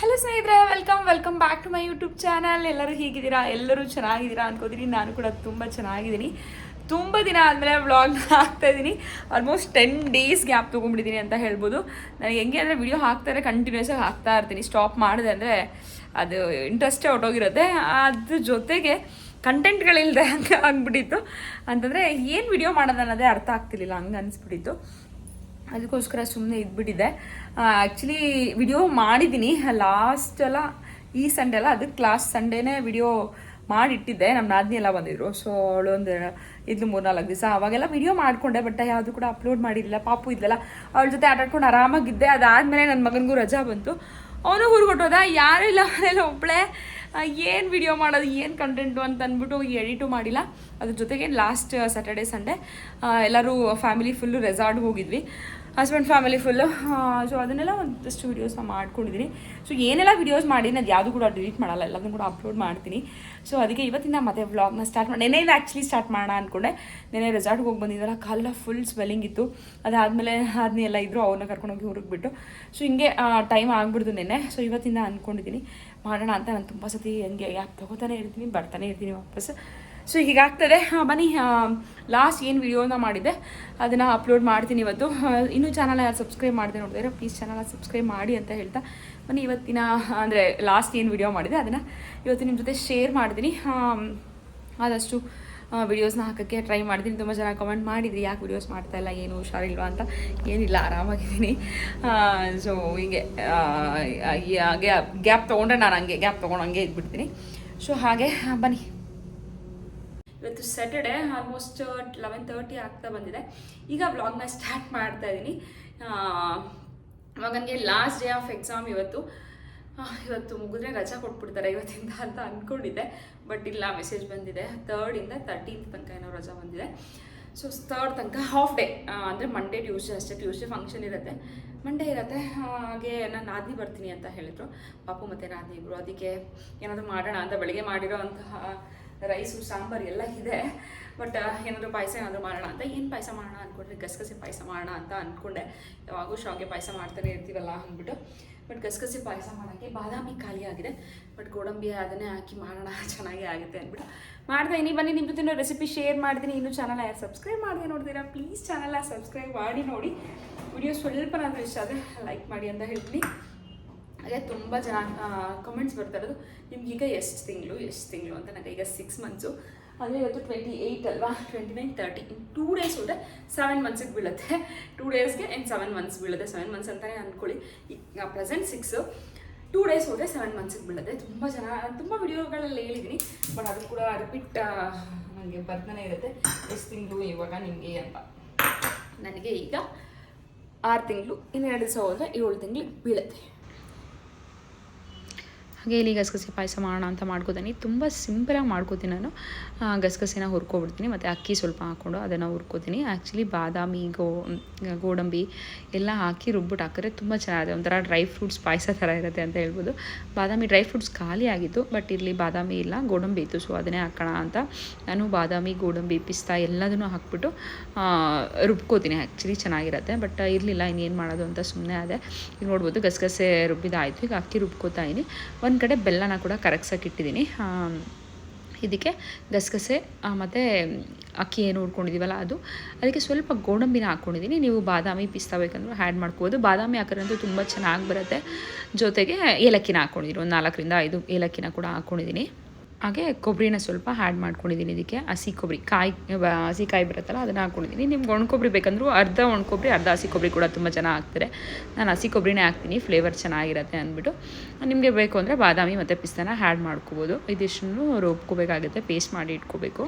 Hello ಸ್ನೇಹಿತರೆ welcome welcome back to my YouTube channel ಎಲ್ಲರೂ ಹೀಗಿದ್ದೀರಾ? ಎಲ್ಲರೂ ಚೆನ್ನಾಗಿದ್ದೀರಾ ಅನ್ಕೋತೀನಿ. ನಾನು ಕೂಡ ತುಂಬ ಚೆನ್ನಾಗಿದ್ದೀನಿ. ತುಂಬ ದಿನ ಆದಮೇಲೆ ವ್ಲಾಗ್ನ ಹಾಕ್ತಾ ಇದ್ದೀನಿ. ಆಲ್ಮೋಸ್ಟ್ ಟೆನ್ ಡೇಸ್ ಗ್ಯಾಪ್ ತೊಗೊಂಡಿದ್ದೀನಿ ಅಂತ ಹೇಳ್ಬೋದು. ನಾನು ಹೆಂಗೆ ಅಂದರೆ ವಿಡಿಯೋ ಹಾಕ್ತಾರೆ ಕಂಟಿನ್ಯೂಸ್ ಆಗಿ ಹಾಕ್ತಾ ಇರ್ತೀನಿ. ಸ್ಟಾಪ್ ಮಾಡಿದೆ ಅಂದರೆ ಅದು ಇಂಟ್ರೆಸ್ಟೇ ಹೊಟ್ಟೋಗಿರುತ್ತೆ ಅದ್ರ ಜೊತೆಗೆ ಕಂಟೆಂಟ್ಗಳಿಲ್ಲದೆ ಅಂತ ಆಗ್ಬಿಟ್ಟಿತ್ತು ಅಂತಂದರೆ ಏನು ವಿಡಿಯೋ ಮಾಡೋದು ಅನ್ನೋದೇ ಅರ್ಥ ಆಗ್ತಿರ್ಲಿಲ್ಲ. ಹಂಗೆ ಅನಿಸ್ಬಿಟ್ಟಿತ್ತು. ಅದಕ್ಕೋಸ್ಕರ ಸುಮ್ಮನೆ ಇದ್ಬಿಟ್ಟಿದೆ. ಆ್ಯಕ್ಚುಲಿ ವಿಡಿಯೋ ಮಾಡಿದ್ದೀನಿ. ಲಾಸ್ಟ್ ಎಲ್ಲ, ಈ ಸಂಡೇ ಅಲ್ಲ, ಅದಕ್ಕೆ ಲಾಸ್ಟ್ ಸಂಡೇನೇ ವಿಡಿಯೋ ಮಾಡಿಟ್ಟಿದ್ದೆ. ನಮ್ಮ ನಾದಿನಿ ಎಲ್ಲ ಬಂದಿದ್ರು. ಸೊ ಅವಳು ಒಂದು ಇದ್ಲು ಮೂರ್ನಾಲ್ಕು ದಿವಸ. ಅವಾಗೆಲ್ಲ ವಿಡಿಯೋ ಮಾಡಿಕೊಂಡೆ ಬಟ್ ಯಾವುದು ಕೂಡ ಅಪ್ಲೋಡ್ ಮಾಡಿರಲಿಲ್ಲ. ಪಾಪು ಇದ್ಲಲ್ಲ. ಅವಳ ಜೊತೆ ಆಟಾಡ್ಕೊಂಡು ಆರಾಮಾಗಿದ್ದೆ. ಅದಾದಮೇಲೆ ನನ್ನ ಮಗನಿಗೂ ರಜಾ ಬಂತು. ಅವನು ಊರ್ಗೊಟ್ಟೋದ ಯಾರೂ ಇಲ್ಲ ಮನೇಲಿ ಒಬ್ಬಳೆ ಏನು ವಿಡಿಯೋ ಮಾಡೋದು? ಏನು ಕಂಟೆಂಟು ಅಂತ ಅಂದ್ಬಿಟ್ಟು ಎಡಿಟು ಮಾಡಿಲ್ಲ. ಅದ್ರ ಜೊತೆಗೆ ಲಾಸ್ಟ್ ಸ್ಯಾಟರ್ಡೆ ಸಂಡೇ ಎಲ್ಲರೂ ಫ್ಯಾಮಿಲಿ ಫುಲ್ಲು ರೆಸಾರ್ಟ್ಗೆ ಹೋಗಿದ್ವಿ. ಹಸ್ಬೆಂಡ್ ಫ್ಯಾಮಿಲಿ ಫುಲ್ಲು ಸೊ ಅದನ್ನೆಲ್ಲ ಒಂದಷ್ಟು ವೀಡಿಯೋಸ್ನ ಮಾಡ್ಕೊಂಡಿದ್ದೀನಿ ಸೊ ಏನೆಲ್ಲ ವೀಡಿಯೋಸ್ ಮಾಡಿ ಅದು ಯಾವುದು ಕೂಡ ಡಿಲೀಟ್ ಮಾಡಲ್ಲ, ಎಲ್ಲದನ್ನು ಕೂಡ ಅಪ್ಲೋಡ್ ಮಾಡ್ತೀನಿ. ಸೊ ಅದಕ್ಕೆ ಇವತ್ತಿಂದ ಮತ್ತೆ ವ್ಲಾಗ್ನ ಸ್ಟಾರ್ಟ್ ಮಾಡಿ ನೆನೆಯಿಂದ ಆ್ಯಕ್ಚುಲಿ ಸ್ಟಾರ್ಟ್ ಮಾಡೋಣ ಅಂದ್ಕೊಂಡೆ ನೆನೆ ರೆಸಾರ್ಟ್ಗೆ ಹೋಗಿ ಬಂದಿದ್ದಲ್ಲ, ಕಾಲ ಫುಲ್ ಸ್ವೆಲ್ಲಿಂಗ್ ಇತ್ತು. ಅದಾದಮೇಲೆ ಅದನ್ನೇ ಎಲ್ಲ ಇದ್ದರು ಅವ್ರನ್ನ ಕರ್ಕೊಂಡೋಗಿ ಊರಿಗೆ ಬಿಟ್ಟು. ಸೊ ಹಿಂಗೆ ಟೈಮ್ ಆಗ್ಬಿಡ್ತು ನೆನೆ ಸೊ ಇವತ್ತಿಂದ ಅಂದ್ಕೊಂಡಿದ್ದೀನಿ ಮಾಡೋಣ ಅಂತ ನಾನು ತುಂಬ ಸತಿ ಹಂಗೆ, ಯಾಕೆ ತೊಗೋತಾನೆ ಇರ್ತೀನಿ, ಬರ್ತಾನೆ ಇರ್ತೀನಿ ವಾಪಸ್. ಸೊ ಹೀಗಾಗ್ತದೆ. ಬನ್ನಿ. ಲಾಸ್ಟ್ ಏನು ವಿಡಿಯೋನ ಮಾಡಿದ್ದೆ ಅದನ್ನು ಅಪ್ಲೋಡ್ ಮಾಡ್ತೀನಿ ಇವತ್ತು. ಇನ್ನೂ ಚಾನಲ್ ಯಾರು ಸಬ್ಸ್ಕ್ರೈಬ್ ಮಾಡಿದೆ ನೋಡಿದ್ರೆ ಪ್ಲೀಸ್ ಚಾನಲ್ ಸಬ್ಸ್ಕ್ರೈಬ್ ಮಾಡಿ ಅಂತ ಹೇಳ್ತಾ. ಬನ್ನಿ ಇವತ್ತಿನ ಅಂದರೆ ಲಾಸ್ಟ್ ಏನು ವಿಡಿಯೋ ಮಾಡಿದೆ ಅದನ್ನು ಇವತ್ತು ನಿಮ್ಮ ಜೊತೆ ಶೇರ್ ಆಮ್, ಆದಷ್ಟು ವಿಡಿಯೋಸ್ನ ಹಾಕೋಕ್ಕೆ ಟ್ರೈ ಮಾಡಿದ್ದೀನಿ ತುಂಬ ಜನ ಕಮೆಂಟ್ ಮಾಡಿದ್ರಿ ಯಾಕೆ ವಿಡಿಯೋಸ್ ಮಾಡ್ತಾ ಇಲ್ಲ ಏನು ಹುಷಾರಿಲ್ವಾ ಅಂತ. ಏನಿಲ್ಲ ಆರಾಮಾಗಿದ್ದೀನಿ. ಸೊ ಹೀಗೆ ಗ್ಯಾಪ್ ತೊಗೊಂಡ್ರೆ ನಾನು ಹಂಗೆ ಗ್ಯಾಪ್ ತೊಗೊಂಡು ಹಂಗೆ ಇದ್ಬಿಡ್ತೀನಿ. ಸೊ ಹಾಗೆ ಬನ್ನಿ. ಇವತ್ತು ಸ್ಯಾಟರ್ಡೆ ಆಲ್ಮೋಸ್ಟ್ ಲೆವೆನ್ ತರ್ಟಿ ಆಗ್ತಾ ಬಂದಿದೆ. ಈಗ ವ್ಲಾಗ್ನ ಸ್ಟಾರ್ಟ್ ಮಾಡ್ತಾ ಇದ್ದೀನಿ ಮಗನಿಗೆ ಲಾಸ್ಟ್ ಡೇ ಆಫ್ ಎಕ್ಸಾಮ್ ಇವತ್ತು. ಇವತ್ತು ಮುಗಿದ್ರೆ ರಜಾ ಕೊಟ್ಬಿಡ್ತಾರೆ ಇವತ್ತಿಂದ ಅಂತ ಅಂದ್ಕೊಂಡಿದ್ದೆ ಬಟ್ ಇಲ್ಲ ಮೆಸೇಜ್ ಬಂದಿದೆ. ತರ್ಡಿಂದ ತರ್ಟೀನ್ತ್ ತನಕ ಏನೋ ರಜಾ ಬಂದಿದೆ. ಸೊ ತರ್ಡ್ ತನಕ ಹಾಫ್ ಡೇ ಅಂದರೆ ಮಂಡೇ ಟ್ಯೂಸ್ಡೇ ಅಷ್ಟೇ. ಟ್ಯೂಸ್ಡೇ ಫಂಕ್ಷನ್ ಇರುತ್ತೆ. ಮಂಡೇ ಇರುತ್ತೆ. ಹಾಗೆ ನಾನು ನಾದಿನಿ ಬರ್ತೀನಿ ಅಂತ ಹೇಳಿದ್ರು. ಪಾಪು ಮತ್ತು ನಾದಿನಿ ಇಬ್ಬರು ಅದಕ್ಕೆ ಏನಾದರೂ ಮಾಡೋಣ ಅಂತ, ಬೆಳಗ್ಗೆ ಮಾಡಿರೋ ಅಂತಹ ರೈಸು ಸಾಂಬಾರು ಎಲ್ಲ ಇದೆ. ಬಟ್ ಏನಾದರೂ ಪಾಯಸ ಏನಾದರೂ ಮಾಡೋಣ ಅಂತ, ಏನು ಪಾಯಸ ಮಾಡೋಣ? ಅಂದ್ಕೊಂಡ್ರೆ ಗಸಗಸೆ ಪಾಯಸ ಮಾಡೋಣ ಅಂತ ಅಂದ್ಕೊಂಡೆ ಯಾವಾಗೂ ಶಾವಿಗೆ ಪಾಯಸ ಮಾಡ್ತಾನೆ ಇರ್ತೀವಲ್ಲ ಅಂದ್ಬಿಟ್ಟು. ಬಟ್ ಗಸಗಸೆ ಪಾಯಸ ಮಾಡೋಕ್ಕೆ ಬಾದಾಮಿ ಖಾಲಿ ಆಗಿದೆ. ಬಟ್ ಗೋಡಂಬಿ ಅದನ್ನೇ ಹಾಕಿ ಮಾಡೋಣ, ಚೆನ್ನಾಗೇ ಆಗುತ್ತೆ ಅಂದ್ಬಿಟ್ಟು. ಮಾಡ್ತಾ ಇನಿ ಬನ್ನಿ ನಿಮ್ಮ ಜೊತೆ ರೆಸಿಪಿ ಶೇರ್ ಮಾಡ್ತೀನಿ. ಇನ್ನೂ ಚಾನಲ್ ಯಾರು ಸಬ್ಸ್ಕ್ರೈಬ್ ಮಾಡಿದೆ ನೋಡ್ತೀರಾ? ಪ್ಲೀಸ್ ಚಾನಲ್ ಸಬ್ಸ್ಕ್ರೈಬ್ ಮಾಡಿ ನೋಡಿ. ವಿಡಿಯೋ ಸ್ವಲ್ಪ ನಾನು ಇಷ್ಟ ಆದರೆ ಲೈಕ್ ಮಾಡಿ ಅಂತ ಹೇಳ್ತೀನಿ. ಹಾಗೆ ತುಂಬ ಜನ ಕಮೆಂಟ್ಸ್ ಬರ್ತಾ ಇರೋದು, ನಿಮ್ಗೆ ಈಗ ಎಷ್ಟು ತಿಂಗಳು ಎಷ್ಟು ತಿಂಗಳು ಅಂತ ನನಗೆ ಈಗ ಸಿಕ್ಸ್ ಮಂತ್ಸು ಅಂದರೆ ಇವತ್ತು ಟ್ವೆಂಟಿ ಏಯ್ಟ್ ಅಲ್ವಾ? Twenty nine thirty in two days ಹೋದ್ರೆ ಸೆವೆನ್ ಮಂತ್ಸಿಗೆ ಬೀಳುತ್ತೆ. ಟೂ ಡೇಸ್ಗೆ ಇನ್ ಸೆವೆನ್ ಮಂತ್ಸ್ ಬೀಳುತ್ತೆ. ಸೆವೆನ್ ಮಂತ್ಸ್ ಅಂತಲೇ ಅಂದ್ಕೊಳ್ಳಿ ಈಗ ಪ್ರೆಸೆಂಟ್ ಸಿಕ್ಸು ಟೂ ಡೇಸ್ ಹೋದರೆ ಸೆವೆನ್ ಮಂತ್ಸಿಗೆ ಬೀಳುತ್ತೆ. ತುಂಬ ಜನ, ತುಂಬ ವಿಡಿಯೋಗಳಲ್ಲಿ ಹೇಳಿದ್ದೀನಿ ಬಟ್ ಅದು ಕೂಡ ರಿಪೀಟ್ ನನಗೆ ಬರ್ತಾನೆ ಇರುತ್ತೆ. ಎಷ್ಟು ತಿಂಗಳು ಇವಾಗ ನಿಮಗೆ ಅಂತ. ನನಗೆ ಈಗ ಆರು ತಿಂಗಳು, ಇನ್ನೆರಡು ದಿವಸ ಹೋದರೆ ಏಳು ತಿಂಗಳು ಬೀಳುತ್ತೆ. ಹಾಗೆ ಇಲ್ಲಿ ಗಸಗಸೆ ಪಾಯಸ ಮಾಡೋಣ ಅಂತ ಮಾಡ್ಕೋತೀನಿ. ತುಂಬ ಸಿಂಪಲಾಗಿ ಮಾಡ್ಕೋತೀನಿ ನಾನು. ಗಸಗಸೆನ ಹುರ್ಕೊಬಿಡ್ತೀನಿ. ಮತ್ತು ಅಕ್ಕಿ ಸ್ವಲ್ಪ ಹಾಕ್ಕೊಂಡು ಅದನ್ನು ಹುರ್ಕೋತೀನಿ. ಆ್ಯಕ್ಚುಲಿ ಬಾದಾಮಿ, ಗೋ ಗೋಡಂಬಿ ಎಲ್ಲ ಹಾಕಿ ರುಬ್ಬಿಟ್ಟು ಹಾಕಿದ್ರೆ ತುಂಬ ಚೆನ್ನಾಗಿದೆ ಒಂಥರ ಡ್ರೈ ಫ್ರೂಟ್ಸ್ ಪಾಯಸ ಥರ ಇರುತ್ತೆ ಅಂತ ಹೇಳ್ಬೋದು. ಬಾದಾಮಿ ಡ್ರೈ ಫ್ರೂಟ್ಸ್ ಖಾಲಿ ಆಗಿತ್ತು ಬಟ್ ಇಲ್ಲಿ ಬಾದಾಮಿ ಇಲ್ಲ, ಗೋಡಂಬಿ ಇತ್ತು. ಸೊ ಅದನ್ನೇ ಹಾಕೋಣ ಅಂತ ನಾನು ಬಾದಾಮಿ, ಗೋಡಂಬಿ, ಪಿಸ್ತಾ ಎಲ್ಲದನ್ನು ಹಾಕ್ಬಿಟ್ಟು ರುಬ್ಕೋತೀನಿ. ಆ್ಯಕ್ಚುಲಿ ಚೆನ್ನಾಗಿರುತ್ತೆ ಬಟ್ ಇರಲಿಲ್ಲ ಇನ್ನೇನು ಮಾಡೋದು ಅಂತ ಸುಮ್ಮನೆ ಅದೇ ಈಗ ನೋಡ್ಬೋದು ಗಸಗಸೆ ರುಬ್ಬಿದಾಯಿತು. ಈಗ ಅಕ್ಕಿ ರುಬ್ಕೋತಾ ಇದ್ದೀನಿ ಒಂದು ಕಡೆ ಬೆಲ್ಲನ ಕೂಡ ಕರಗ್ಸಕ್ಕೆ ಇಟ್ಟಿದ್ದೀನಿ. ಇದಕ್ಕೆ ಗಸಗಸೆ ಮತ್ತು ಅಕ್ಕಿ ಏನು ಹುಡ್ಕೊಂಡಿದ್ದೀವಲ್ಲ ಅದು. ಅದಕ್ಕೆ ಸ್ವಲ್ಪ ಗೋಡಂಬಿನ ಹಾಕ್ಕೊಂಡಿದ್ದೀನಿ ನೀವು ಬಾದಾಮಿ ಪಿಸ್ತಾ ಬೇಕಂದ್ರೂ ಆ್ಯಡ್ ಮಾಡ್ಕೋಬೋದು. ಬಾದಾಮಿ ಹಾಕೋದ್ರಂತೂ ತುಂಬ ಚೆನ್ನಾಗಿ ಬರುತ್ತೆ. ಜೊತೆಗೆ ಏಲಕ್ಕಿನ ಹಾಕ್ಕೊಂಡಿದ್ದೀನಿ ಒಂದು ನಾಲ್ಕರಿಂದ ಐದು ಏಲಕ್ಕಿನ ಕೂಡ ಹಾಕ್ಕೊಂಡಿದ್ದೀನಿ ಹಾಗೆ ಕೊಬ್ಬರಿನ ಸ್ವಲ್ಪ ಹ್ಯಾಡ್ ಮಾಡ್ಕೊಂಡಿದ್ದೀನಿ ಇದಕ್ಕೆ. ಹಸಿ ಕೊಬ್ಬರಿ, ಕಾಯಿ ಹಸಿ ಕಾಯಿ ಬರುತ್ತಲ್ಲ ಅದನ್ನು ಹಾಕ್ಕೊಂಡಿದ್ದೀನಿ ನಿಮ್ಗೆ ಒಣ ಕೊಬ್ಬರಿ ಬೇಕಂದ್ರೂ ಅರ್ಧ ಒಣ ಕೊಬ್ಬರಿ, ಅರ್ಧ ಹಸಿ ಕೊಬ್ಬರಿ ಕೂಡ ತುಂಬ ಜನ ಹಾಕ್ತಾರೆ. ನಾನು ಹಸಿ ಕೊಬ್ಬರಿನೇ ಹಾಕ್ತೀನಿ ಫ್ಲೇವರ್ ಚೆನ್ನಾಗಿರುತ್ತೆ ಅಂದ್ಬಿಟ್ಟು. ನಿಮಗೆ ಬೇಕು ಅಂದರೆ ಬಾದಾಮಿ ಮತ್ತು ಪಿಸ್ತಾನ ಹ್ಯಾಡ್ ಮಾಡ್ಕೋಬೋದು. ಇದಿಷ್ಟನ್ನು ರುಬ್ಕೋಬೇಕಾಗುತ್ತೆ ಪೇಸ್ಟ್ ಮಾಡಿ ಇಟ್ಕೋಬೇಕು.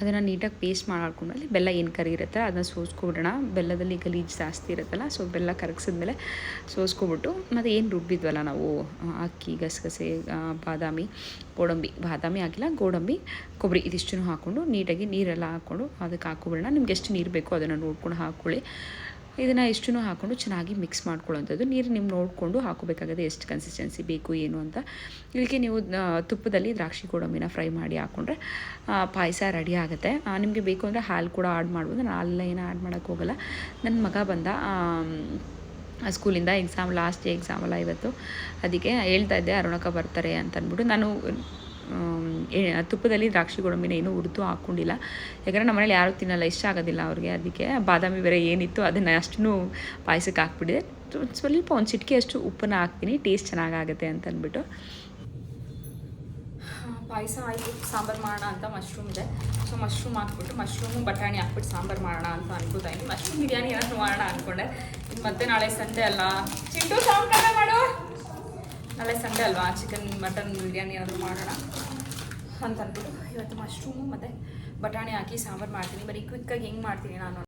ಅದನ್ನು ನೀಟಾಗಿ ಪೇಸ್ಟ್ ಮಾಡ್ಕೊಂಡ್ಮೇಲೆ ಬೆಲ್ಲ ಏನು ಕರಿ ಇರುತ್ತೆ ಅದನ್ನ ಸೋಸ್ಕೊಬಿಡೋಣ. ಬೆಲ್ಲದಲ್ಲಿ ಗಲೀಜು ಜಾಸ್ತಿ ಇರುತ್ತಲ್ಲ ಸೊ ಬೆಲ್ಲ ಕರಗಿಸಿದ್ಮೇಲೆ ಸೋಸ್ಕೊಬಿಟ್ಟು, ಮತ್ತು ಏನು ರುಬ್ಬಿದ್ವಲ್ಲ ನಾವು ಅಕ್ಕಿ, ಗಸಗಸೆ ಬಾದಾಮಿ, ಗೋಡಂಬಿ, ಬಾದಾಮಿ ಹಾಕಿಲ್ಲ, ಗೋಡಂಬಿ, ಕೊಬ್ಬರಿ ಇದಿಷ್ಟನ್ನು ಹಾಕ್ಕೊಂಡು ನೀಟಾಗಿ ನೀರೆಲ್ಲ ಹಾಕ್ಕೊಂಡು ಅದಕ್ಕೆ ಹಾಕ್ಕೊಬಿಡೋಣ. ನಿಮ್ಗೆ ಎಷ್ಟು ನೀರು ಬೇಕೋ ಅದನ್ನು ನೋಡ್ಕೊಂಡು ಹಾಕ್ಕೊಳ್ಳಿ. ಇದನ್ನು ಇಷ್ಟನ್ನು ಹಾಕ್ಕೊಂಡು ಚೆನ್ನಾಗಿ ಮಿಕ್ಸ್ ಮಾಡ್ಕೊಳ್ಳೋಂಥದ್ದು ನೀರು ನಿಮ್ಮ ನೋಡಿಕೊಂಡು ಹಾಕೋಬೇಕಾಗದೆ ಎಷ್ಟು ಕನ್ಸಿಸ್ಟೆನ್ಸಿ ಬೇಕು, ಏನು ಅಂತ. ಇದಕ್ಕೆ ನೀವು ತುಪ್ಪದಲ್ಲಿ ದ್ರಾಕ್ಷಿ ಗೋಡಂಬಿನ ಫ್ರೈ ಮಾಡಿ ಹಾಕ್ಕೊಂಡ್ರೆ ಪಾಯಸ ರೆಡಿ ಆಗುತ್ತೆ. ನಿಮಗೆ ಬೇಕು ಅಂದರೆ ಹಾಲು ಕೂಡ ಆ್ಯಡ್ ಮಾಡ್ಬೋದು. ನಾನು ಹಾಲೆಲ್ಲ ಏನೂ ಆ್ಯಡ್ ಮಾಡೋಕ್ಕೆ ಹೋಗಲ್ಲ. ನನ್ನ ಮಗ ಬಂದ ಸ್ಕೂಲಿಂದ ಎಕ್ಸಾಮ್ ಲಾಸ್ಟ್ ಎಕ್ಸಾಮ್ ಅಲ್ಲ ಇವತ್ತು. ಅದಕ್ಕೆ ಹೇಳ್ತಾ ಇದ್ದೆ, ಅರುಣಕ್ಕ ಬರ್ತಾರೆ ಅಂತ ಅಂದ್ಬಿಟ್ಟು. ನಾನು ತುಪ್ಪದಲ್ಲಿ ದ್ರಾಕ್ಷಿ ಗೋಡಂಬಿನ ಏನೂ ಹುರಿದು ಹಾಕ್ಕೊಂಡಿಲ್ಲ ಯಾಕಂದರೆ ನಮ್ಮನೇಲಿ ಯಾರೂ ತಿನ್ನಲ್ಲ, ಇಷ್ಟ ಆಗೋದಿಲ್ಲ ಅವ್ರಿಗೆ. ಅದಕ್ಕೆ ಬಾದಾಮಿ ಬೇರೆ ಏನಿತ್ತು ಅದನ್ನು ಅಷ್ಟೂ ಪಾಯಸಕ್ಕೆ ಹಾಕ್ಬಿಟ್ಟಿದೆ. ಸ್ವ- ಸ್ವಲ್ಪ ಒಂದು ಚಿಟಿಕೆ ಅಷ್ಟು ಉಪ್ಪನ್ನ ಹಾಕ್ತೀನಿ, ಟೇಸ್ಟ್ ಚೆನ್ನಾಗಾಗುತ್ತೆ ಅಂತ ಅಂದ್ಬಿಟ್ಟು. ಪಾಯಸ ಆಯಿತು, ಸಾಂಬಾರು ಮಾಡೋಣ ಅಂತ ಮಶ್ರೂಮ್ ಇದೆ. ಸೊ, ಮಶ್ರೂಮ್ ಹಾಕ್ಬಿಟ್ಟು, ಮಶ್ರೂಮು ಬಟಾಣಿ ಹಾಕ್ಬಿಟ್ಟು ಸಾಂಬಾರು ಮಾಡೋಣ ಅಂತ ಅನ್ಕೋತಾ ಮಶ್ರೂಮ್ ಬಿರಿಯಾನಿ ಏನಾದರೂ ಮಾಡೋಣ ಅಂದ್ಕೊಂಡೆ ಮತ್ತೆ ನಾಳೆ ಸಂತೆ ಅಲ್ಲ. ಚಿಂಟು ಸಾಂಬಾರು ಮಾಡು. ನಾಳೆ ಸಂಡೇ ಅಲ್ವಾ? ಚಿಕನ್ ಮಟನ್ ಬಿರಿಯಾನಿ ಏನಾದರೂ ಮಾಡೋಣ ಅಂತ ಅಂದ್ಬಿಟ್ಟು ಇವತ್ತು ಮಶ್ರೂಮು ಮತ್ತು ಬಟಾಣಿ ಹಾಕಿ ಸಾಂಬಾರು ಮಾಡ್ತೀನಿ. ಬರೀ ಕ್ವಿಕ್ಕಾಗಿ ಹೆಂಗೆ ಮಾಡ್ತೀನಿ ನಾನು?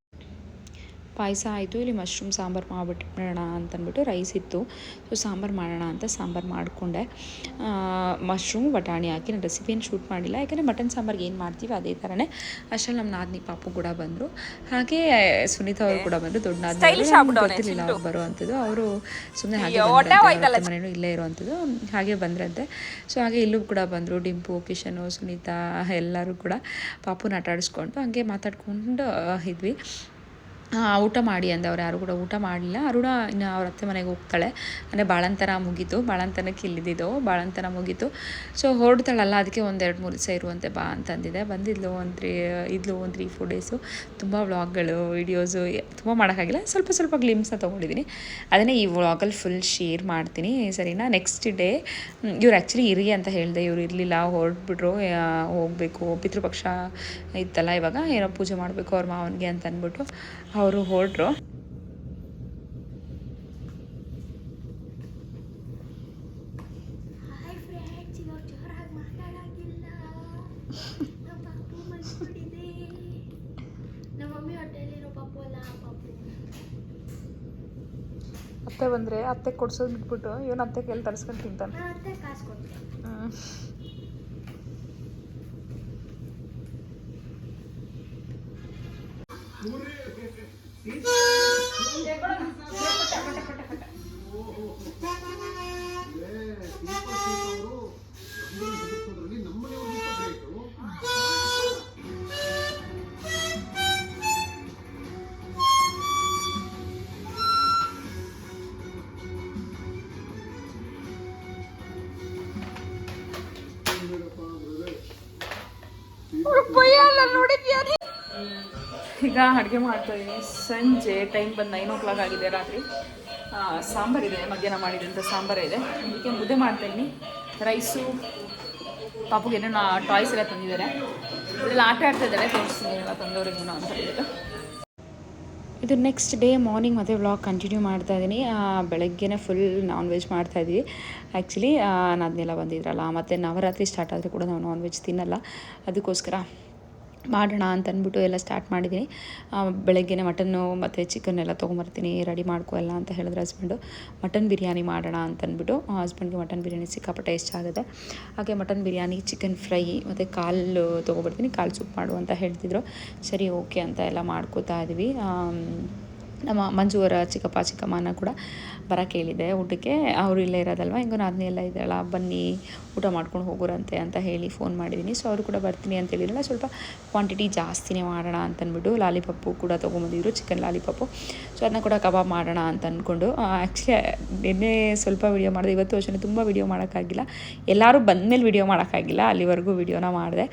ಪಾಯಸ ಆಯಿತು ಇಲ್ಲಿ ಮಶ್ರೂಮ್ ಸಾಂಬಾರು ಮಾಡಿಬಿಡೋಣ ಅಂತಂದ್ಬಿಟ್ಟು ರೈಸ್ ಇತ್ತು. ಸೊ ಸಾಂಬಾರು ಮಾಡೋಣ ಅಂತ ಸಾಂಬಾರು ಮಾಡಿಕೊಂಡೆ. ಮಶ್ರೂಮ್ ಬಟಾಣಿ ಹಾಕಿ ನಾನು ರೆಸಿಪಿ ಏನು ಶೂಟ್ ಮಾಡಿಲ್ಲ. ಯಾಕಂದರೆ ಮಟನ್ ಸಾಂಬಾರ್ಗೆ ಏನು ಮಾಡ್ತೀವಿ ಅದೇ ಥರನೇ ಅಷ್ಟರಲ್ಲಿ ನಮ್ಮ ನಾದಿನಿ ಪಾಪು ಕೂಡ ಬಂದರು. ಹಾಗೆ ಸುನೀತಾ ಅವರು ಕೂಡ ಬಂದರು ದೊಡ್ಡ ನಾದಿನಿ ಗೊತ್ತಿರಲಿಲ್ಲ ಅವ್ರು ಬರುವಂಥದ್ದು. ಅವರು ಸುಮ್ಮನೆ ಹಾಗೆ ಮನೇನೂ ಇಲ್ಲೇ ಇರುವಂಥದ್ದು. ಹಾಗೆ ಬಂದ್ರಂತೆ. ಸೊ ಹಾಗೆ ಇಲ್ಲೂ ಕೂಡ ಬಂದರು ಡಿಂಪು ಕಿಶನು ಸುನೀತಾ ಎಲ್ಲರೂ ಕೂಡ ಪಾಪುನ ಆಟಾಡಿಸ್ಕೊಂಡು ಹಾಗೆ ಮಾತಾಡ್ಕೊಂಡು ಇದ್ವಿ. ಊಟ ಮಾಡಿ ಅಂದವ್ರು ಯಾರು ಕೂಡ ಊಟ ಮಾಡಲಿಲ್ಲ. ಅರುಣ ಇನ್ನು ಅವ್ರ ಅತ್ತೆ ಮನೆಗೆ ಹೋಗ್ತಾಳೆ. ಅಂದರೆ ಬಾಳಂತನ ಮುಗೀತು. ಬಾಳಂತನಕ್ಕೆ ಇಲ್ಲಿದ್ದಿದ್ದು. ಬಾಳಂತನ ಮುಗೀತು. ಸೊ ಹೊರಡ್ತಾಳಲ್ಲ, ಅದಕ್ಕೆ ಒಂದು ಎರಡು ಮೂರು ದಿವಸ ಇರುವಂತೆ ಬಾ ಅಂತಂದಿದೆ. ಬಂದಿದ್ಲು ಒಂದು ತ್ರೀ ಇದ್ಲು ಒಂದು ತ್ರೀ ಫೋರ್ ಡೇಸು ತುಂಬ ವ್ಲಾಗ್ಗಳು ವೀಡಿಯೋಸು ತುಂಬ ಮಾಡೋಕ್ಕಾಗಿಲ್ಲ. ಸ್ವಲ್ಪ ಸ್ವಲ್ಪ ಗ್ಲಿಮ್ಸ್ನ ತೊಗೊಂಡಿದ್ದೀನಿ ಅದನ್ನೇ ಈ ವ್ಲಾಗಲ್ಲಿ ಫುಲ್ ಶೇರ್ ಮಾಡ್ತೀನಿ. ಸರಿನಾ? ನೆಕ್ಸ್ಟ್ ಡೇ ಇವ್ರು ಆ್ಯಕ್ಚುಲಿ ಇರಿ ಅಂತ ಹೇಳಿದೆ. ಇವ್ರು ಇರಲಿಲ್ಲ ಹೊರಡ್ಬಿಟ್ರು ಹೋಗಬೇಕು. ಪಿತೃಪಕ್ಷ ಇತ್ತಲ್ಲ ಇವಾಗ. ಏನೋ ಪೂಜೆ ಮಾಡಬೇಕು ಅವ್ರ ಮಾವನಿಗೆ ಅಂತ ಅಂದ್ಬಿಟ್ಟು. ಅವರು ಹೊರಟ್ರು ಅತ್ತೆ ಬಂದರೆ ಅತ್ತೆ ಕೊಡ್ಸೋದು ಬಿಟ್ಬಿಟ್ಟು ಇವನು ಅತ್ತೆ ಕೇಳಿ ತರಿಸ್ಕೊಂಡು ತಿಂತಾನೆ? ನಾನು ও ও ও ಈಗ ಅಡುಗೆ ಮಾಡ್ತಾ ಇದ್ದೀನಿ ಸಂಜೆ ಟೈಮ್ ಬಂದು ನೈನ್ ಓ ಕ್ಲಾಕ್ ಆಗಿದೆ ರಾತ್ರಿ. ಸಾಂಬಾರಿದೆ ಮಧ್ಯಾಹ್ನ ಮಾಡಿದಂಥ ಸಾಂಬಾರು ಇದೆ. ಅದಕ್ಕೆ ಮುದ್ದೆ ಮಾಡ್ತಾಯಿದ್ದೀನಿ ರೈಸು ಪಾಪುಗೆ ಏನೋ ಟಾಯ್ಸ್ ಎಲ್ಲ ತಂದಿದ್ದಾರೆ. ಇದೆಲ್ಲ ಆಟ ಆಡ್ತಾ ಇದ್ದಾರೆ. ತೋರಿಸ್ತೀನಿ ಎಲ್ಲ ತಂದವ್ರಿಗೇನೋ ಅಂತ ಹೇಳಿದ್ರು. ಇದು ನೆಕ್ಸ್ಟ್ ಡೇ ಮಾರ್ನಿಂಗ್ ಮತ್ತೆ ವ್ಲಾಗ್ ಕಂಟಿನ್ಯೂ ಮಾಡ್ತಾ ಇದ್ದೀನಿ ಬೆಳಗ್ಗೆನೇ ಫುಲ್ ನಾನ್ ವೆಜ್ ಮಾಡ್ತಾ ಇದ್ವಿ. ಆ್ಯಕ್ಚುಲಿ ಅದನ್ನೆಲ್ಲ ಬಂದಿದ್ರಲ್ಲ, ಮತ್ತು ನವರಾತ್ರಿ ಸ್ಟಾರ್ಟ್ ಆದರೆ ಕೂಡ ನಾವು ನಾನ್ ವೆಜ್ ತಿನ್ನಲ್ಲ. ಅದಕ್ಕೋಸ್ಕರ ಮಾಡೋಣ ಅಂತ ಅಂದ್ಬಿಟ್ಟು ಎಲ್ಲ ಸ್ಟಾರ್ಟ್ ಮಾಡಿದ್ದೀನಿ ಬೆಳಗ್ಗೆನೇ ಮಟನ್ನು ಮತ್ತು ಚಿಕನ್ ಎಲ್ಲ ತೊಗೊಂಬರ್ತೀನಿ ರೆಡಿ ಮಾಡ್ಕೊ ಎಲ್ಲ ಅಂತ ಹೇಳಿದ್ರೆ ಹಸ್ಬೆಂಡು ಮಟನ್ ಬಿರಿಯಾನಿ ಮಾಡೋಣ ಅಂತ ಅಂದ್ಬಿಟ್ಟು ಹಸ್ಬೆಂಡ್ಗೆ ಮಟನ್ ಬಿರಿಯಾನಿ ಸಿಕ್ಕಾಪಟ್ಟೆ ಇಷ್ಟ ಆಗುತ್ತೆ. ಹಾಗೆ ಮಟನ್ ಬಿರಿಯಾನಿ, ಚಿಕನ್ ಫ್ರೈ ಮತ್ತು ಕಾಲು ತೊಗೊಬರ್ತೀನಿ, ಕಾಲು ಸೂಪ್ ಮಾಡು ಅಂತ ಹೇಳ್ತಿದ್ರು. ಸರಿ ಓಕೆ ಅಂತ ಎಲ್ಲ ಮಾಡ್ಕೋತಾ ಇದ್ವಿ. ನಮ್ಮ ಮಂಜುವರ ಚಿಕ್ಕಪ್ಪ ಚಿಕ್ಕಮ್ಮನ ಕೂಡ ಬರೋಕ್ಕೆ ಹೇಳಿದೆ ಊಟಕ್ಕೆ ಅವರು ಇಲ್ಲೇ ಇರೋದಲ್ವ? ಹೆಂಗೋ ನಾದಿನಿ ಎಲ್ಲ ಇದೆಯಲ್ಲ ಬನ್ನಿ, ಊಟ ಮಾಡ್ಕೊಂಡು ಹೋಗೋರಂತೆ ಅಂತ ಹೇಳಿ ಫೋನ್ ಮಾಡಿದ್ದೀನಿ ಸೊ ಅವರು ಕೂಡ ಬರ್ತೀನಿ ಅಂತ ಹೇಳಿದ್ರಲ್ಲ, ಸ್ವಲ್ಪ ಕ್ವಾಂಟಿಟಿ ಜಾಸ್ತಿನೇ ಮಾಡೋಣ ಅಂತ ಅಂದ್ಬಿಟ್ಟು ಲಾಲಿಪಪ್ಪು ಕೂಡ ತೊಗೊಂಬಂದಿದ್ರು ಚಿಕನ್ ಲಾಲಿಪಪ್ಪು. ಸೊ ಅದನ್ನ ಕೂಡ ಕಬಾಬ್ ಮಾಡೋಣ ಅಂತ ಅಂದ್ಕೊಂಡು ಆ್ಯಕ್ಚುಲಿ ನಿನ್ನೆ ಸ್ವಲ್ಪ ವೀಡಿಯೋ ಮಾಡಿದೆ. ಇವತ್ತು ಅಷ್ಟೇ ತುಂಬ ವೀಡಿಯೋ ಮಾಡೋಕ್ಕಾಗಿಲ್ಲ. ಎಲ್ಲರೂ ಬಂದಮೇಲೆ ವೀಡಿಯೋ ಮಾಡೋಕ್ಕಾಗಿಲ್ಲ. ಅಲ್ಲಿವರೆಗೂ ವೀಡಿಯೋನ ಮಾಡಿದೆ.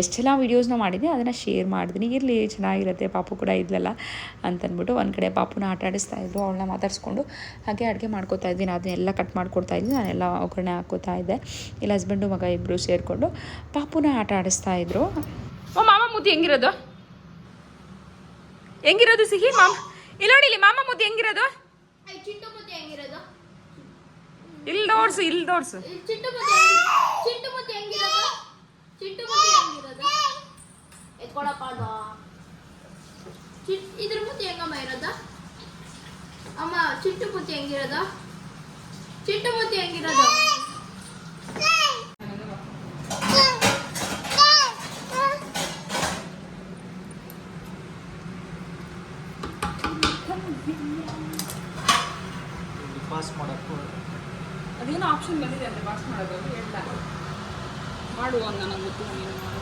ಎಷ್ಟೆಲ್ಲ ವೀಡಿಯೋಸ್ನ ಮಾಡಿದ್ದೆ ಅದನ್ನು ಶೇರ್ ಮಾಡಿದ್ದೀನಿ ಇರಲಿ ಚೆನ್ನಾಗಿರುತ್ತೆ ಪಾಪು ಕೂಡ ಇದ್ಲಲ್ಲ ಅಂತಂದ್ಬಿಟ್ಟು ಒಂದು ಕಡೆ ಪಾಪುನ ಆಟ ಆಡಿಸ್ತಾ ಇದ್ರು ಅವಳನ್ನ ಮಾತಾಡಿಸ್ಕೊಂಡು ಹಾಗೆ ಅಡುಗೆ ಮಾಡ್ಕೋತಾ ಇದ್ದೀನಿ ಅದನ್ನೆಲ್ಲ ಕಟ್ ಮಾಡ್ಕೊಡ್ತಾ ಇದ್ದೀನಿ ನಾನೆಲ್ಲ ಒಗ್ಗರಣೆ ಹಾಕೋತಾ ಇದ್ದೆ. ಇಲ್ಲಿ ಹಸ್ಬೆಂಡು ಮಗ ಇಬ್ಬರು ಸೇರಿಕೊಂಡು ಪಾಪುನ ಆಟ ಆಡಿಸ್ತಾ ಇದ್ರು. ಓ ಮಾಮ ಮುದ್ದು ಹೆಂಗಿರೋದು? ಹೆಂಗಿರೋದು ಸಿಹಿ ಮಾಮ? ಇಲ್ಲ ನೋಡಿ ಇಲ್ಲಿ ಮಾಮ ಮುದ್ದು ಹೆಂಗಿರೋದು? ಐ ಚಿಂಟು ಮುದ್ದೆ ಹೆಂಗಿರೋದು? ಇಲ್ಲಿ ನೋಡ್ಸು ಇಲ್ಲಿ ತೋರ್ಸು ಇಲ್ಲಿ ಚಿಂಟು ಮುದ್ದೆ ಹೆಂಗಿ- ಚಿಂಟು ಮುದ್ದೆ ಹೆಂಗಿರೋದು ಚಿಂಟು ಮುದ್ದೆ ಹೆಂಗಿರೋದು ಎತ್ಕೊಳಪ್ಪ ಅದು. ಚಿಟ್- ಇದ್ರ ಮುದ್ದೆ ಹೆಂಗಮ್ಮ ಇರೋದು ಅಮ್ಮ ಚಿಂಟು ಮುದ್ದೆ ಹೆಂಗಿರೋದು ಚಿಂಟು ಮುದ್ದೆ ಹೆಂಗಿರೋದು ಪಾಸ್ ಮಾಡೋಕ್ಕೂ ಅದೇನೋ ಆಪ್ಷನ್ ಬಂದಿದೆ ಅಂತ ಪಾಸ್ ಮಾಡೋದು ಅಂತ ಹೇಳ್ತಾ ಮಾಡು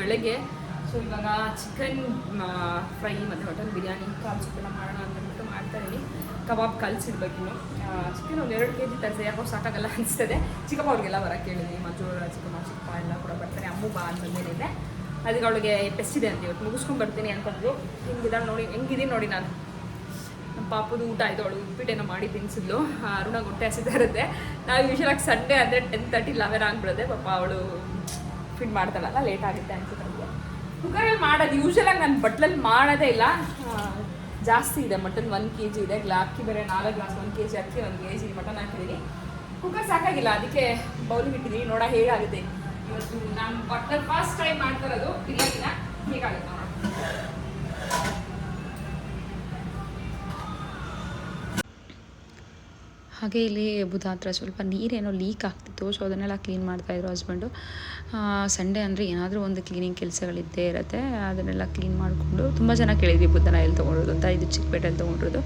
ಬೆಳಗ್ಗೆ. ಸೊ ಇವಾಗ ಚಿಕನ್ ಫ್ರೈ ಮತ್ತು ಮಟನ್ ಬಿರಿಯಾನಿ ಕಾಲ್ ಚಿಕನ್ ಮಾಡೋಣ ಅಂತ ಮಾಡ್ತಾ ಇದ್ದೀನಿ ಕಬಾಬ್ ಕಲಿಸಿರ್ಬೇಕಿನ್ನು ಚಿಕನ್ ಒಂದು ಎರಡು ಕೆ ಜಿ ತರಿಸಿ, ಯಾಕೋ ಸಾಕಾಗಲ್ಲ ಅನಿಸ್ತದೆ. ಚಿಕ್ಕಪ್ಪ ಅವ್ರಿಗೆಲ್ಲ ಬರೋಕ್ಕೆ ಹೇಳಿದ್ವಿ. ಮಜೂರ ಚಿಕ್ಕಮ್ಮ, ಚಿಕ್ಕಪ್ಪ ಎಲ್ಲ ಕೂಡ ಬರ್ತಾರೆ. ಅಮ್ಮು ಬಾ ಅಂತ ಬಂದೇನಿದೆ ಅದಕ್ಕೆ ಅವಳಿಗೆ ಪೆಸ್ಟಿದೆ ಅಂತ ಇವತ್ತು ಮುಗಿಸ್ಕೊಂಡು ಬರ್ತೀನಿ ಅಂತಂದು ಹಿಂಗಿದಾಳೆ ನೋಡಿ, ಹೆಂಗಿದೀನಿ ನೋಡಿ ನಾನು. ನಮ್ಮ ಪಾಪದು ಊಟ ಆಯಿತು ಅವಳು ಉಪ್ಪಿಟ್ಟೇನೋ ಮಾಡಿ ತಿನ್ಸಿದ್ಲು. ಅರುಣ ಹೊಟ್ಟೆ ಹಸಿತಾ ಇರುತ್ತೆ. ನಾವು ಯೂಶಲಾಗಿ ಸಂಡೇ ಅಂದರೆ ಟೆನ್ ತರ್ಟಿ ಲೆವೆನ್ ಆಗ್ಬಿಡುತ್ತೆ ಪಾಪ ಅವಳು ಫಿಟ್ ಮಾಡ್ತಾಳಲ್ಲ ಲೇಟ್ ಆಗುತ್ತೆ ಅನ್ಸುತ್ತೆ ನನಗೆ ಕುಕ್ಕರಲ್ಲಿ ಮಾಡೋದು ಯೂಶ್ವಲಾಗಿ ನಾನು ಬಟ್ಲಲ್ಲಿ ಮಾಡೋದೇ ಇಲ್ಲ. ಜಾಸ್ತಿ ಇದೆ ಮಟನ್ ಒನ್ ಕೆ ಜಿ ಇದೆ ಗ್ಲಾ ಅಕ್ಕಿ ಬೇರೆ ನಾಲ್ಕು ಗ್ಲಾಸ್ ಒನ್ ಕೆ ಜಿ ಅಕ್ಕಿ, ಒಂದು ಕೆ ಜಿ ಮಟನ್ ಹಾಕಿದ್ದೀನಿ ಕುಕ್ಕರ್ ಸಾಕಾಗಿಲ್ಲ, ಅದಕ್ಕೆ ಬೌಲಿಗೆ ಇಟ್ಟಿದ್ದೀನಿ ನೋಡ ಹೇಗಾಗುತ್ತೆ. ಇವತ್ತು ನಾನು ಬಟ್ಲಲ್ಲಿ ಫಸ್ಟ್ ಟೈಮ್ ಮಾಡ್ತಾ ಇಲ್ಲ ಬಿರಿಯಾನಿನ ಹೇಗಾಗುತ್ತೆ. ಹಾಗೆ ಇಲ್ಲಿ ಬುಧ ಹತ್ರ ಸ್ವಲ್ಪ ನೀರೇನೋ ಲೀಕ್ ಆಗ್ತಿತ್ತು. ಸೊ ಅದನ್ನೆಲ್ಲ ಕ್ಲೀನ್ ಮಾಡ್ತಾ ಇದ್ರು ಹಸ್ಬೆಂಡು ಸಂಡೇ ಅಂದರೆ ಏನಾದರೂ ಒಂದು ಕ್ಲೀನಿಂಗ್ ಕೆಲಸಗಳಿದ್ದೇ ಇರುತ್ತೆ. ಅದನ್ನೆಲ್ಲ ಕ್ಲೀನ್ ಮಾಡಿಕೊಂಡು ತುಂಬ ಜನ ಕೇಳಿದ್ವಿ ಬುಧನ ಎಲ್ಲಿ ತೊಗೊಂಡಿರೋದು ಅಂತ. ಇದು ಚಿಕ್ಕಪೇಟೆಯಲ್ಲಿ ತೊಗೊಂಡಿರೋದು.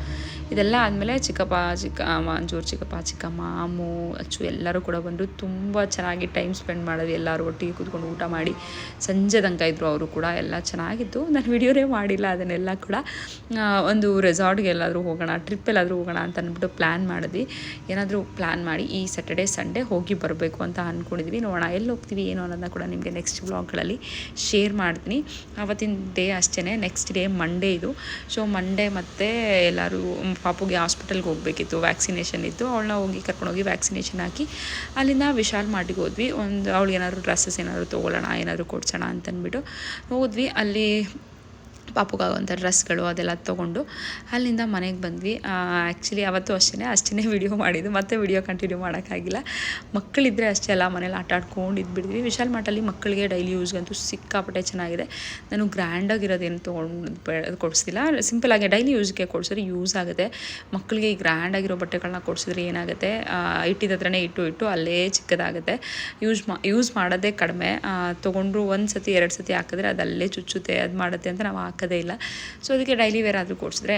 ಇದೆಲ್ಲ ಆದಮೇಲೆ ಚಿಕ್ಕಪ್ಪ, ಚಿಕ್ಕ ಮಂಜೂರು ಚಿಕ್ಕಪ್ಪ, ಚಿಕ್ಕಮ್ಮ, ಅಮ್ಮು, ಅಚ್ಚು ಎಲ್ಲರೂ ಕೂಡ ಬಂದರು ತುಂಬ ಚೆನ್ನಾಗಿ ಟೈಮ್ ಸ್ಪೆಂಡ್ ಮಾಡಿದ್ವಿ ಎಲ್ಲರೂ ಒಟ್ಟಿಗೆ ಕೂತ್ಕೊಂಡು ಊಟ ಮಾಡಿ. ಸಂಜೆ ತನಕ ಇದ್ದರು ಅವರು ಕೂಡ ಎಲ್ಲ ಚೆನ್ನಾಗಿತ್ತು. ನಾನು ವಿಡಿಯೋನೇ ಮಾಡಿಲ್ಲ, ಅದನ್ನೆಲ್ಲ ಕೂಡ ಒಂದು ರೆಸಾರ್ಟ್ಗೆ ಎಲ್ಲಾದರೂ ಹೋಗೋಣ ಟ್ರಿಪ್ ಎಲ್ಲಾದರೂ ಹೋಗೋಣ ಅಂತ ಅಂದ್ಬಿಟ್ಟು ಪ್ಲ್ಯಾನ್ ಮಾಡಿದ್ವಿ. ಏನಾದರೂ ಪ್ಲ್ಯಾನ್ ಮಾಡಿ ಈ ಸ್ಯಾಟರ್ಡೇ ಸಂಡೇ ಹೋಗಿ ಬರಬೇಕು ಅಂತ ಅಂದ್ಕೊಂಡಿದ್ವಿ ನೋಡೋಣ, ಎಲ್ಲಿ ಹೋಗ್ತೀವಿ, ಏನು ಅನ್ನೋದನ್ನ ಕೂಡ ನಿಮಗೆ ನೆಕ್ಸ್ಟ್ ವ್ಲಾಗ್ಗಳಲ್ಲಿ ಶೇರ್ ಮಾಡ್ತೀನಿ. ಆವತ್ತಿನ ಡೇ ಅಷ್ಟೇ ನೆಕ್ಸ್ಟ್ ಡೇ ಮಂಡೇ ಇದು. ಸೊ ಮಂಡೇ ಮತ್ತು ಎಲ್ಲರೂ ಪಾಪುಗೆ ಹಾಸ್ಪಿಟಲ್ಗೆ ಹೋಗಬೇಕಿತ್ತು, ವ್ಯಾಕ್ಸಿನೇಷನ್ ಇತ್ತು. ಅವಳನ್ನ ಹೋಗಿ ಕರ್ಕೊಂಡೋಗಿ ವ್ಯಾಕ್ಸಿನೇಷನ್ ಹಾಕಿ ಅಲ್ಲಿಂದ ವಿಶಾಲ್ ಮಾರ್ಟಿಗೆ ಹೋದ್ವಿ. ಒಂದು ಅವಳಿಗೆ ಏನಾದ್ರು ಡ್ರೆಸ್ಸಸ್ ಏನಾದ್ರು ತೊಗೊಳ್ಳೋಣ, ಏನಾದ್ರು ಕೊಡ್ಸೋಣ ಅಂತಂದ್ಬಿಟ್ಟು ಹೋದ್ವಿ. ಅಲ್ಲಿ ಪಾಪುಗಾಗುವಂಥ ಡ್ರೆಸ್ಗಳು ಅದೆಲ್ಲ ತೊಗೊಂಡು ಅಲ್ಲಿಂದ ಮನೆಗೆ ಬಂದ್ವಿ. ಆ್ಯಕ್ಚುಲಿ ಅವತ್ತು ಅಷ್ಟೇ ಅಷ್ಟೇ ವಿಡಿಯೋ ಮಾಡಿದ್ದು. ಮತ್ತೆ ವಿಡಿಯೋ ಕಂಟಿನ್ಯೂ ಮಾಡೋಕ್ಕಾಗಿಲ್ಲ. ಮಕ್ಕಳಿದ್ದರೆ ಅಷ್ಟೇ ಅಲ್ಲ ಮನೇಲಿ ಆಟ ಆಡ್ಕೊಂಡು ಇದ್ಬಿಡ್ತೀವಿ. ವಿಶಾಲ್ ಮಾರ್ಟಲ್ಲಿ ಮಕ್ಕಳಿಗೆ ಡೈಲಿ ಯೂಸ್ಗಂತೂ ಸಿಕ್ಕಾಪಟ್ಟೆ ಚೆನ್ನಾಗಿದೆ. ನಾನು ಗ್ರ್ಯಾಂಡಾಗಿರೋದೇನು ತೊಗೊಂಡು ಕೊಡಿಸ್ತಿಲ್ಲ ಸಿಂಪಲಾಗಿ ಡೈಲಿ ಯೂಸ್ಗೆ ಕೊಡಿಸಿದ್ರೆ ಯೂಸ್ ಆಗುತ್ತೆ. ಮಕ್ಕಳಿಗೆ ಈ ಗ್ರ್ಯಾಂಡಾಗಿರೋ ಬಟ್ಟೆಗಳನ್ನ ಕೊಡಿಸಿದ್ರೆ ಏನಾಗುತ್ತೆ? ಆ, ಇಟ್ಟಿದ ಹತ್ರನೇ ಇಟ್ಟು ಇಟ್ಟು ಅಲ್ಲೇ ಚಿಕ್ಕದಾಗುತ್ತೆ. ಯೂಸ್ ಮಾ ಯೂಸ್ ಮಾಡೋದೇ ಕಡಿಮೆ. ತೊಗೊಂಡ್ರು ಒಂದು ಸತಿ ಎರಡು ಸತಿ ಹಾಕಿದ್ರೆ ಅದಲ್ಲೇ ಚುಚ್ಚುತ್ತೆ ಅದು ಮಾಡುತ್ತೆ ಅಂತ ನಾವು ಹಾಕೋದೇ ಇಲ್ಲ. ಸೊ ಅದಕ್ಕೆ ಡೈಲಿ ವೇರ್ ಆದರೂ ಕೊಡಿಸಿದ್ರೆ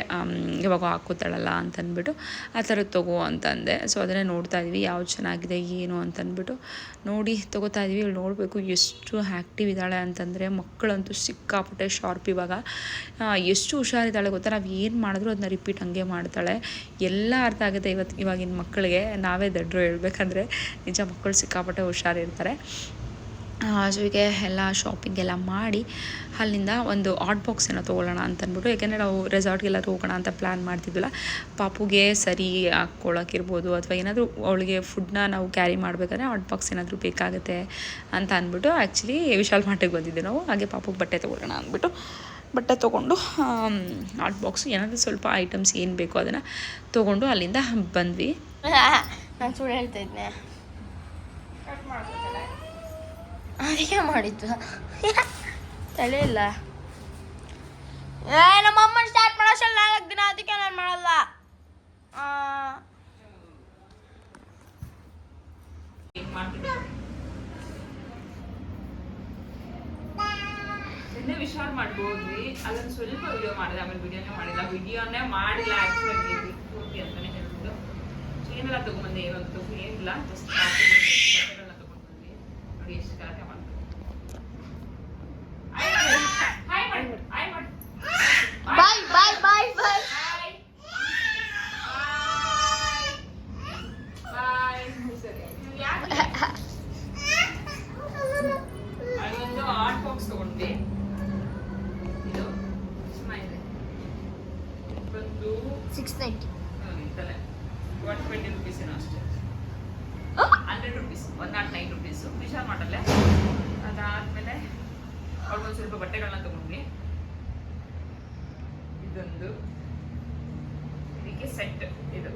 ಇವಾಗ ಹಾಕೋತಾಳಲ್ಲ ಅಂತಂದ್ಬಿಟ್ಟು ಆ ಥರದ್ದು ತಗೋ ಅಂತಂದೆ. ಸೊ ಅದನ್ನೇ ನೋಡ್ತಾ ಇದ್ವಿ. ಯಾವ್ದು ಚೆನ್ನಾಗಿದೆ, ಏನು ಅಂತಂದ್ಬಿಟ್ಟು ನೋಡಿ ತೊಗೋತಾ ಇದ್ವಿ. ಇವಳು ನೋಡಬೇಕು ಎಷ್ಟು ಆ್ಯಕ್ಟಿವ್ ಇದ್ದಾಳೆ ಅಂತಂದರೆ ಮಕ್ಕಳಂತೂ ಸಿಕ್ಕಾಪಟ್ಟೆ ಶಾರ್ಪ್ ಇವಾಗ. ಎಷ್ಟು ಹುಷಾರಿದ್ದಾಳೆ ಗೊತ್ತಾ? ನಾವು ಏನು ಮಾಡಿದ್ರು ಅದನ್ನ ರಿಪೀಟ್ ಹಂಗೆ ಮಾಡ್ತಾಳೆ. ಎಲ್ಲ ಅರ್ಥ ಆಗುತ್ತೆ ಇವತ್ತು ಇವಾಗಿನ ಮಕ್ಕಳಿಗೆ. ನಾವೇ ದಡ್ರು ಹೇಳ್ಬೇಕಂದ್ರೆ, ನಿಜ ಮಕ್ಕಳು ಸಿಕ್ಕಾಪಟ್ಟೆ ಹುಷಾರಿರ್ತಾರೆ. ಹೀಗೆ ಎಲ್ಲ ಶಾಪಿಂಗ್ ಎಲ್ಲ ಮಾಡಿ ಅಲ್ಲಿಂದ ಒಂದು ಆಟ್ ಬಾಕ್ಸ್ ಏನೋ ತೊಗೊಳ್ಳೋಣ ಅಂತ ಅಂದ್ಬಿಟ್ಟು ಯಾಕೆಂದರೆ ನಾವು ರೆಸಾರ್ಟ್ಗೆಲ್ಲ ಹೋಗೋಣ ಅಂತ ಪ್ಲ್ಯಾನ್ ಮಾಡ್ತಿದ್ವಲ್ಲ ಪಾಪುಗೆ ಸರಿ ಹಾಕ್ಕೊಳ್ಳೋಕ್ಕಿರ್ಬೋದು ಅಥವಾ ಏನಾದರೂ ಅವಳಿಗೆ ಫುಡ್ನ ನಾವು ಕ್ಯಾರಿ ಮಾಡಬೇಕಾದ್ರೆ ಆಟ್ ಬಾಕ್ಸ್ ಏನಾದರೂ ಬೇಕಾಗುತ್ತೆ ಅಂತ ಅಂದ್ಬಿಟ್ಟು ಆ್ಯಕ್ಚುಲಿ ವಿಶಾಲ್ ಮಾರ್ಟಿಗೆ ಬಂದಿದ್ದೆ ನಾವು ಹಾಗೆ ಪಾಪುಗೆ ಬಟ್ಟೆ ತೊಗೊಳ್ಳೋಣ ಅಂದ್ಬಿಟ್ಟು ಬಟ್ಟೆ ತೊಗೊಂಡು ಆಟ್ ಬಾಕ್ಸ್ ಏನಾದರೂ ಸ್ವಲ್ಪ ಐಟಮ್ಸ್ ಏನು ಬೇಕೋ ಅದನ್ನು ತೊಗೊಂಡು ಅಲ್ಲಿಂದ ಬಂದ್ವಿ. ನಾನು ಸುಳ್ಳು ಹೇಳ್ತಾ ಇದ್ನೆ. ಅದಕ್ಕೆ ಮಾಡಿದ್ದು. ತಲೆ ಇಲ್ಲ. ಏ ನಮ್ಮ ಅಮ್ಮನ ಸ್ಟಾರ್ಟ್ ಮಾಡೋಷ್ಟು ನಾಲ್ಕು ದಿನ ಅದಕ್ಕೆ ನಾನು ಮಾಡಲ್ಲ. ಆ, ಮಾಡ್ಬೋದ್ರಿ? ಅದನ್ನ ಸ್ವಲ್ಪ ವಿಡಿಯೋ ಮಾಡಿದೆ ಆಮೇಲೆ ವಿಡಿಯೋನೇ ಮಾಡಿಲ್ಲ. ವಿಡಿಯೋನೇ ಮಾಡಿಲ್ಲ ಆಕ್ಚುಲಿ ಪೂರ್ತಿ ಅಂತಾನೆ ಹೇಳ್ಬಿಟ್ಟು ಏನೆಲ್ಲ ತಗೊಂಬಂದೆ ಏನಂತ ಏನಿಲ್ಲ ಜಸ್ಟ್ ನೋಡಿ ಎಷ್ಟು ಗಲಾಟೆ ಮಾಡ್ತಾರೆ ಹಾಯ್ ಮಾಡಿ ಹಾಯ್ ಮಾಡಿ ಬಾಯ್ ಬಾಯ್ ಬಾಯ್ ಬಾಯ್ ಹಾಯ್ ಬಾಯ್ ಸರಿ ಯಾಕೆ ಅದೊಂದು ಆರ್ಟ್ ಬಾಕ್ಸ್ ತಗೊಂಡ್ವಿ ಇದು ಚೆನ್ನಾಗಿದೆ ಒಂದು ಸಿಕ್ಸ್ ನೈಂಟಿ ಇತ್ತಲೆ ಒನ್ ಟ್ವೆಂಟಿ ರುಪೀಸ್ ಏನೋ ಅಷ್ಟೇ hundred rupees one not nine rupees Vishal ಮಾಡಲ್ಲೇ? ಅದಾದಮೇಲೆ ಅವ್ರಿಗೊಂದು ಸ್ವಲ್ಪ ಬಟ್ಟೆಗಳನ್ನ ತಗೊಂಡ್ವಿ. ಇದೊಂದು ಇದಕ್ಕೆ ಸೆಟ್ ಇದು.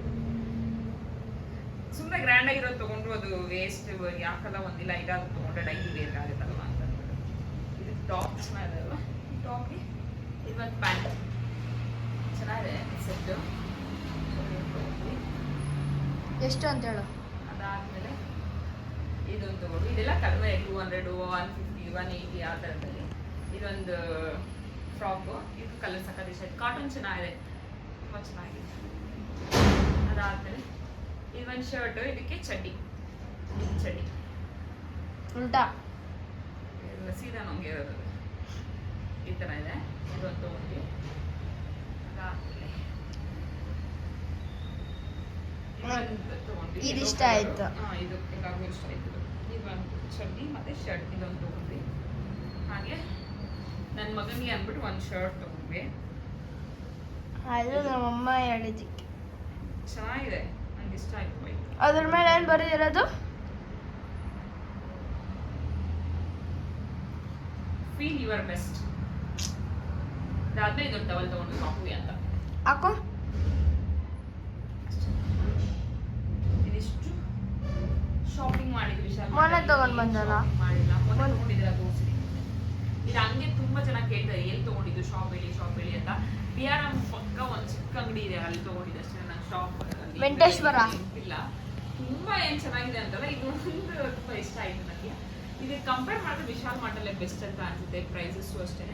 ಸುಮ್ಮನೆ ಗ್ರ್ಯಾಂಡ್ ಆಗಿರೋದು ತಗೊಂಡ್ರು ಅದು ವೇಸ್ಟ್ ಯಾಕಲ್ಲ ಒಂದಿಲ್ಲ ಇದಾಗ ತಗೊಂಡ್ರೆ ಡೈಲಿ ವೇರ್ ಆಗುತ್ತಲ್ವ ಅಂತ. ಇದು ಟಾಪ್ ಚೆನ್ನಾಗಿದೆಲ್ವಾ ಈ ಟಾಪ್ಗೆ ಇದು ಒಂದು ಪ್ಯಾಂಟ್ ಚೆನ್ನಾಗಿದೆ ಸೆಟ್ಟು ಎಷ್ಟು ಅಂತ ಹೇಳು? ಇದೊಂದು ಇದೆಲ್ಲ ಕಡಿಮೆ two hundred one fifty one eighty ಆ ಥರದಲ್ಲಿ ಇದೊಂದು ಫ್ರಾಕು ಇದು ಕಲರ್ ಸಕ್ಕ ಇಷ್ಟ ಆಯ್ತು. ಕಾಟನ್ ಚೆನ್ನಾಗಿದೆ. ತುಂಬ ಚೆನ್ನಾಗಿದೆ. ಅದಾದಮೇಲೆ ಇದೊಂದು ಶರ್ಟು ಇದಕ್ಕೆ ಚಡ್ಡಿ. ಇದು ಚಡ್ಡಿ. ಉಲ್ಟಾ. ಇದು ಸೀದಾ ನಮಗೆ ಇರೋದು. ಈ ಥರ ಇದೆ. ಇದೊಂದು ತಗೊಂಡ್ವಿ ಇದಿಷ್ಟ ಆಯ್ತು. ಹಾ, ಇದು ಎಲ್ಲರಿಗೂ ಇಷ್ಟ ಆಯ್ತು. ಚಡ್ಡಿ ಮತ್ತೆ ಶರ್ಟ್ ಇದೊಂದು ತಗೊಂಡ್ವಿ. ಹಾಗೆ ನನ್ನ ಮಗನಿಗೆ ಅಂದ್ಬಿಟ್ಟು ಒಂದು ಶರ್ಟ್ ತಗೊಂಡ್ವಿ. ಅದು ನಮ್ಮಮ್ಮ ಹೇಳಿದ್ದಕ್ಕೆ ಚೆನ್ನಾಗಿದೆ ನಂಗೆ ಇಷ್ಟ ಆಯ್ತು ಅದ್ರ ಮೇಲೆ ಏನು ಬರೆದಿರೋದು? ಫೀಲ್ ಯುವರ್ ಬೆಸ್ಟ್ ಅದಾದ್ಮೇಲೆ ಇದೊಂದು ಟವಲ್ ತಗೊಂಡು ಕಾಫಿ ಅಂತ. ಹಾಕೋ. ಶಾಪಿಂಗ್ ಮಾಡಿದ್ವಿ ವಿಶಾಲ್ ಮೊನ್ನೆ. ತಗೊಂಡ್ ಬಂದಲ್ಲ? ಮಾಡಿಲ್ಲ. ಮೊನ್ನೆ. ತಗೊಂಡಿದ್ದೀರಾ ತೋರಿಸಿ ಇದು ಹಂಗೆ ತುಂಬಾ ಜನ ಕೇಳ್ತಾರೆ ಎಲ್ಲಿ ತಗೊಂಡಿದ್ದು ಶಾಪ್ ಹೇಳಿ ಶಾಪ್ ಹೇಳಿ ಅಂತ. ಬಿ ಆರ್ ಎಂ ಪಕ್ಕ ಒಂದು ಚಿಕ್ಕ ಅಂಗಡಿ ಇದೆ ಅಲ್ಲಿ ತಗೊಂಡಿದ್ದೆ ಅಷ್ಟೇ ನಾನು ಶಾಪ್ ವೆಂಕಟೇಶ್ವರ? ಇಲ್ಲ. ತುಂಬಾ ಏನ್ ಚೆನ್ನಾಗಿದೆ ಅಂತಲ್ಲ ಇದು ಒಂದು ತುಂಬಾ ಇಷ್ಟ ಆಯ್ತು ನನಗೆ. ಇದು ಕಂಪೇರ್ ಮಾಡಿದ್ರೆ ವಿಶಾಲ್ ಮಾರ್ಟಲ್ಲೇ ಬೆಸ್ಟ್ ಅಂತ ಅನ್ಸುತ್ತೆ ಪ್ರೈಸಸ್ಸು ಅಷ್ಟೇ.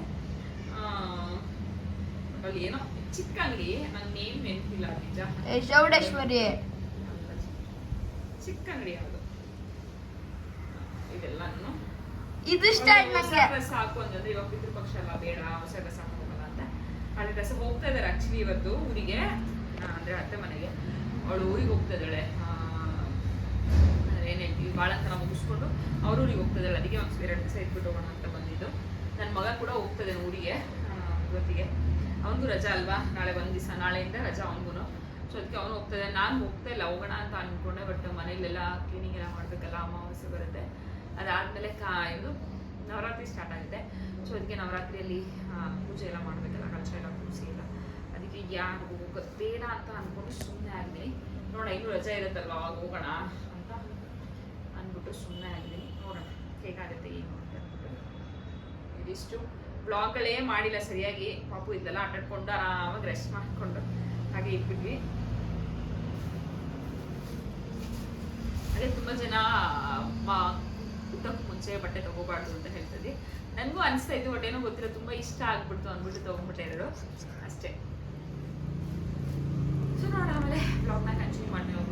ಅಲ್ಲಿ ಏನೋ ಚಿಕ್ಕ ಅಂಗಡಿ ನಂಗೆ ನೇಮ್ ನೆನಪಿಲ್ಲ ನಿಜ. ಚೌಡೇಶ್ವರಿ ಚಿಕ್ಕ ಅಂಗಡಿ ಯಾವುದು? ಇದೆಲ್ಲನು? ಇದು ಇಷ್ಟ ಆಯ್ತು ಹೊಸ ನಂಗೆ ಡ್ರೆಸ್ ಹಾಕು ಅಂತಂದ್ರೆ ಇವಾಗ ಪಿತೃಪಕ್ಷ ಎಲ್ಲ ಬೇಡ ಹೊಸ ಡ್ರೆಸ್ ಹಾಕೋಲ್ಲ ಅಂತ. ಹಳೆ ಡ್ರೆಸ್ ಹೋಗ್ತಾ ಇದಾರೆ ಆಕ್ಚುಲಿ ಇವತ್ತು ಊರಿಗೆ. ಅಂದ್ರೆ ಅತ್ತೆ ಮನೆಗೆ. ಅವಳು ಊರಿಗೆ ಹೋಗ್ತಾ ಇದ್ದಾಳೆ. ಏನ್ ಬಾಳಂತನ ಮುಗಿಸ್ಕೊಂಡು ಅವ್ರ ಊರಿಗೆ ಹೋಗ್ತಾ ಇದ್ದಾಳೆ ಅದಕ್ಕೆ ಒಂದು ಎರಡು ದಿವಸ ಇಟ್ಬಿಟ್ಟು ಹೋಗೋಣ ಅಂತ ಬಂದಿದ್ದು. ನನ್ನ ಮಗ ಕೂಡ ಹೋಗ್ತಾ ಇದ್ದಾನೆ ಊರಿಗೆ. ಇವತ್ತಿಗೆ. ಅವನಿಗೂ ರಜಾ ಅಲ್ವಾ? ನಾಳೆ ಒಂದು ದಿವಸ. ನಾಳೆಯಿಂದ ರಜಾ ಅವನಿಗೂ ಸೊ ಅದಕ್ಕೆ ಅವನು ಹೋಗ್ತಾ ಇದ್ದಾನೆ. ನಾನು ಹೋಗ್ತಾ ಇಲ್ಲ. ಹೋಗೋಣ ಅಂತ ಅನ್ಕೊಂಡೆ ಬಟ್ ಮನೇಲೆಲ್ಲ ಕ್ಲೀನಿಂಗ್ ಎಲ್ಲ ಮಾಡಬೇಕಲ್ಲ ಅಮಾವಾಸ್ಯೆ ಬರುತ್ತೆ. ಅದಾದಮೇಲೆ ಕಾ ಇದು ನವರಾತ್ರಿ ಸ್ಟಾರ್ಟ್ ಆಗುತ್ತೆ ಸೊ ಅದಕ್ಕೆ ನವರಾತ್ರಿಯಲ್ಲಿ ಪೂಜೆ ಎಲ್ಲ ಮಾಡಬೇಕಲ್ಲ ಕಲಶ ಎಲ್ಲ ಕೂರಿಸಿ ಎಲ್ಲ. ಅದಕ್ಕೆ ಯಾರು ಹೋಗೋದು? ಬೇಡ ಅಂತ ಅಂದ್ಕೊಂಡು ಸುಮ್ಮನೆ ಆಗಲಿ ನೋಡೋಣ, ಇನ್ನೂ ರಜೆ ಇರುತ್ತಲ್ವ? ಅವಾಗ ಹೋಗೋಣ ಅಂತ ಅಂದ್ಬಿಟ್ಟು ಸುಮ್ಮನೆ ಆಗಲಿ ನೋಡೋಣ, ಹೇಗಾಗುತ್ತೆ, ಏನು ಅಂತ ಅಂದ್ಬಿಟ್ಟು ಇದಿಷ್ಟು. ಬ್ಲಾಗ್ಗಳೇ ಮಾಡಿಲ್ಲ ಸರಿಯಾಗಿ. ಪಾಪು ಇದ್ದೆಲ್ಲ, ಆಟಾಡ್ಕೊಂಡು ಆರಾಮಾಗಿ ರೆಸ್ಟ್ ಮಾಡಿಕೊಂಡು ಹಾಗೆ ಇಟ್ಬಿಟ್ವಿ ಅದೇ ತುಂಬ ಜನ ಊಟಕ್ಕೆ ಮುಂಚೆ ಬಟ್ಟೆ ತಗೋಬಾರ್ದು ಅಂತ ಹೇಳ್ತಿದ್ವಿ ನನಗೂ ಅನಿಸ್ತಾ ಇತ್ತು, ಬಟ್ ಏನೋ ಗೊತ್ತಿಲ್ಲ, ತುಂಬ ಇಷ್ಟ ಆಗ್ಬಿಡ್ತು ಅಂದ್ಬಿಟ್ಟು ತೊಗೊಂಡ್ಬಿಟ್ಟೆ ಎರಡು ಅಷ್ಟೇ. ಸೊ ನೋಡೋಣ ಆಮೇಲೆ ಬ್ಲಾಗ್ನ ಕಂಟಿನ್ಯೂ ಮಾಡಿ ನಾವು